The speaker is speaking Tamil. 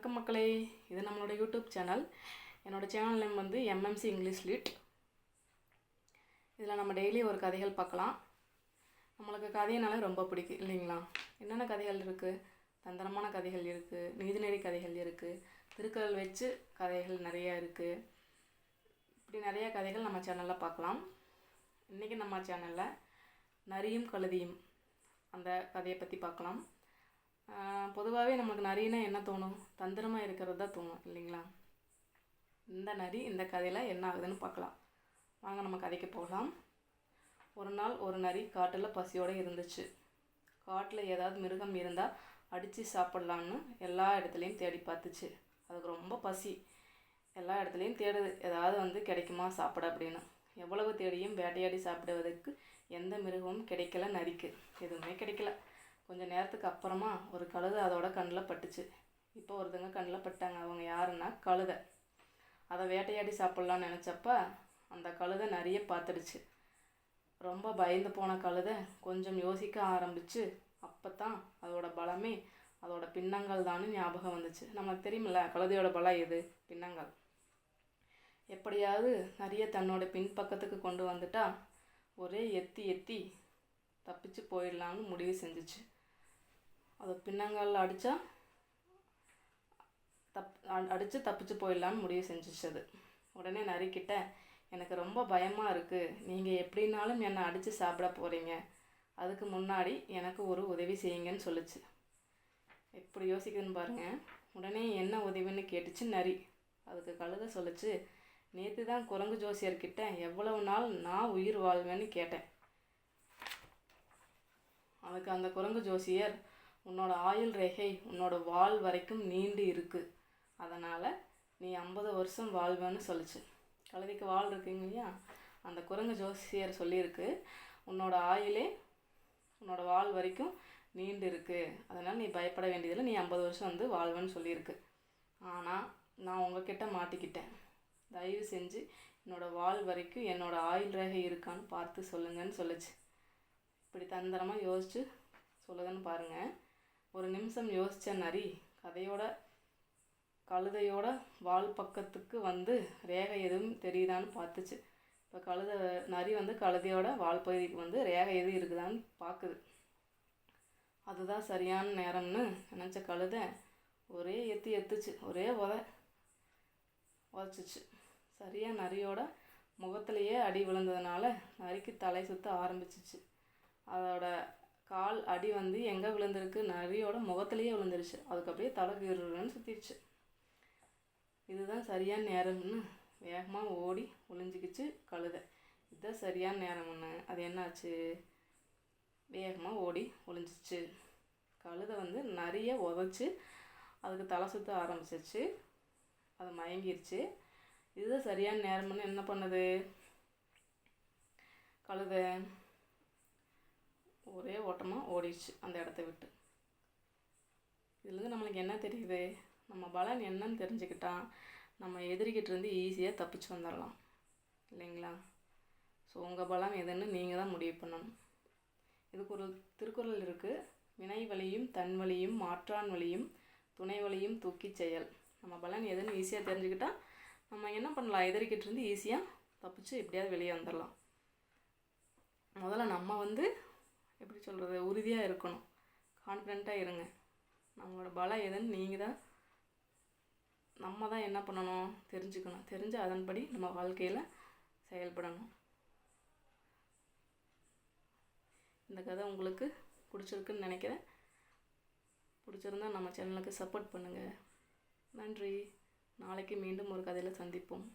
வணக்கம் மக்களே. இது நம்மளோட யூடியூப் சேனல். என்னோட சேனல் நேம் வந்து எம்எம்சி இங்கிலீஷ் லிட். இதில் நம்ம டெய்லி ஒரு கதைகள் பார்க்கலாம். நம்மளுக்கு கதையினால ரொம்ப பிடிக்கும் இல்லைங்களா? என்னென்ன கதைகள் இருக்குது தந்திரமான கதைகள் இருக்குது நீதிநெறி கதைகள் இருக்குது திருக்குறள் வச்சு கதைகள் நிறையா இருக்குது இப்படி நிறையா கதைகள் நம்ம சேனலில் பார்க்கலாம். இன்றைக்கி நம்ம சேனலில் நரியும் கழுதியும் அந்த கதையை பற்றி பார்க்கலாம். பொதுவாகவே நமக்கு நரினா என்ன தோணும்? தந்திரமாக இருக்கிறது தான் தோணும் இல்லைங்களா? இந்த நரி இந்த கதையில் என்ன ஆகுதுன்னு பார்க்கலாம். வாங்க நம்ம கதைக்கு போகலாம். ஒரு நாள் ஒரு நரி காட்டில் பசியோடு இருந்துச்சு. காட்டில் ஏதாவது மிருகம் இருந்தால் அடித்து சாப்பிட்லான்னு எல்லா இடத்துலையும் தேடி பார்த்துச்சு. அதுக்கு ரொம்ப பசி. எல்லா இடத்துலையும் தேடுது. ஏதாவது வந்து கிடைக்குமா சாப்பிட அப்படின்னு. எவ்வளவு தேடியும் வேட்டையாடி சாப்பிடுவதற்கு எந்த மிருகமும் கிடைக்கல நரிக்கு. எதுவுமே கிடைக்கல. கொஞ்சம் நேரத்துக்கு அப்புறமா ஒரு கழுதை அதோட கண்ணில் பட்டுச்சு. இப்போ ஒருத்தங்க கண்ணில் பட்டாங்க. அவங்க யாருன்னா கழுதை. அதை வேட்டையாடி சாப்பிட்லான்னு நினச்சப்ப அந்த கழுதை நிறைய பார்த்துடுச்சு. ரொம்ப பயந்து போன கழுதை கொஞ்சம் யோசிக்க ஆரம்பிச்சு அப்போ தான் அதோட பலமே அதோட பின்னங்கள் தான்னு ஞாபகம் வந்துச்சு. நமக்கு தெரியுமில்ல கழுதையோட பலம் எது? பின்னங்கள். எப்படியாவது நிறைய தன்னோட பின்பக்கத்துக்கு கொண்டு வந்துட்டா ஒரே எத்தி எத்தி தப்பிச்சு போயிடலான்னு முடிவு செஞ்சுச்சு. அதை பின்னங்காலில் அடித்தா தப் அடித்து தப்பிச்சு போயிடலான்னு முடிவு செஞ்சிச்சு அது உடனே நரிக்கிட்ட எனக்கு ரொம்ப பயமாக இருக்குது நீங்கள் எப்படின்னாலும் என்னை அடித்து சாப்பிட போகிறீங்க அதுக்கு முன்னாடி எனக்கு ஒரு உதவி செய்யுங்கன்னு சொல்லுச்சு. எப்படி யோசிக்குதுன்னு பாருங்கள் உடனே என்ன உதவின்னு கேட்டுச்சு நரி. அதுக்கு கழுத சொல்லுச்சு நேற்று தான் குரங்கு ஜோசியர்கிட்ட எவ்வளவு நாள் நான் உயிர் வாழ்வேன்னு கேட்டேன். அதுக்கு அந்த குரங்கு ஜோசியர் உன்னோட ஆயுள் ரேகை உன்னோட வாழ் வரைக்கும் நீண்டு இருக்குது அதனால் நீ ஐம்பது வருஷம் வாழ்வேன்னு சொல்லுச்சு. கழுதிக்கு வாழ் இருக்குங்க இல்லையா? அந்த குரங்கு ஜோசியர் சொல்லியிருக்கு உன்னோட ஆயுளே உன்னோட வாழ் வரைக்கும் நீண்டு இருக்குது அதனால் நீ பயப்பட வேண்டியதில்லை. நீ ஐம்பது வருஷம் வந்து வாழ்வேன்னு சொல்லியிருக்கு. ஆனால் நான் உங்ககிட்ட மாட்டிக்கிட்டேன். தயவு செஞ்சு என்னோடய வாழ் வரைக்கும் என்னோடய ஆயுள் ரேகை இருக்கான்னு பார்த்து சொல்லுங்கன்னு சொல்லுச்சு. இப்படி தந்திரமாக யோசித்து சொல்லுதுன்னு பாருங்கள் ஒரு நிமிஷம் யோசித்த நரி கதையோட கழுதையோட வால் பக்கத்துக்கு வந்து ரேகை எதுவும் தெரியுதான்னு பார்த்துச்சு. இப்போ கழுத நரி வந்து கழுதையோட வால் பகுதிக்கு வந்து ரேகை எதுவும் இருக்குதான்னு பார்க்குது அதுதான் சரியான நேரம்னு நினச்ச கழுத ஒரே எத்து எத்துச்சு ஒரே உத உதச்சிச்சு. சரியாக நரியோட முகத்திலேயே அடி விழுந்ததுனால நரிக்கு தலை சுற்ற ஆரம்பிச்சிச்சு. அதோட கால் அடி வந்து எங்கே விழுந்திருக்கு? நரியோட முகத்துலேயே விழுந்துருச்சு. அதுக்கு அப்படியே தலை கீறுன்னு சுற்றிடுச்சு இதுதான் சரியான நேரம்னு வேகமாக ஓடி ஒளிஞ்சிக்கிச்சு கழுதை. இதுதான் சரியான நேரம்னு. அது என்னாச்சு? வேகமாக ஓடி ஒளிஞ்சிச்சு. கழுதை வந்து நிறைய உதச்சி அதுக்கு தலை சுற்ற ஆரம்பிச்சிச்சு அது மயங்கிருச்சு. இதுதான் சரியான நேரம்னு என்ன பண்ணுது? கழுதை ஓட்டமாக ஓடிடுச்சு அந்த இடத்த விட்டு. இதுலேருந்து நம்மளுக்கு என்ன தெரியுது? நம்ம பலன் என்னன்னு தெரிஞ்சுக்கிட்டால் நம்ம எதிரிக்கிட்டு இருந்து ஈஸியாக தப்பிச்சு வந்துடலாம் இல்லைங்களா? ஸோ உங்கள் பலம் எதுன்னு நீங்கள் தான் முடிவு பண்ணணும். இதுக்கு ஒரு திருக்குறள் இருக்குது வினை வழியும் தன் வழியும் மாற்றான் வழியும் துணை வழியும் தூக்கி செயல். நம்ம பலன் எதுன்னு ஈஸியாக தெரிஞ்சுக்கிட்டால் நம்ம என்ன பண்ணலாம்? எதிரிக்கிட்டு இருந்து ஈஸியாக தப்பிச்சு எப்படியாவது வெளியே வந்துடலாம் முதல்ல நம்ம வந்து எப்படி சொல்கிறது உறுதியாக இருக்கணும். கான்ஃபிடெண்ட்டாக இருங்க. நம்மளோட பலம் எதுன்னு நீங்கள் தான் நம்ம தான் என்ன பண்ணணும் தெரிஞ்சுக்கணும். தெரிஞ்சு அதன்படி நம்ம வாழ்க்கையில் செயல்படணும். இந்த கதை உங்களுக்கு பிடிச்சிருக்குன்னு நினைக்கிறேன். பிடிச்சிருந்தா நம்ம சேனலுக்கு சப்போர்ட் பண்ணுங்கள் நன்றி. நாளைக்கு மீண்டும் ஒரு கதையில் சந்திப்போம்.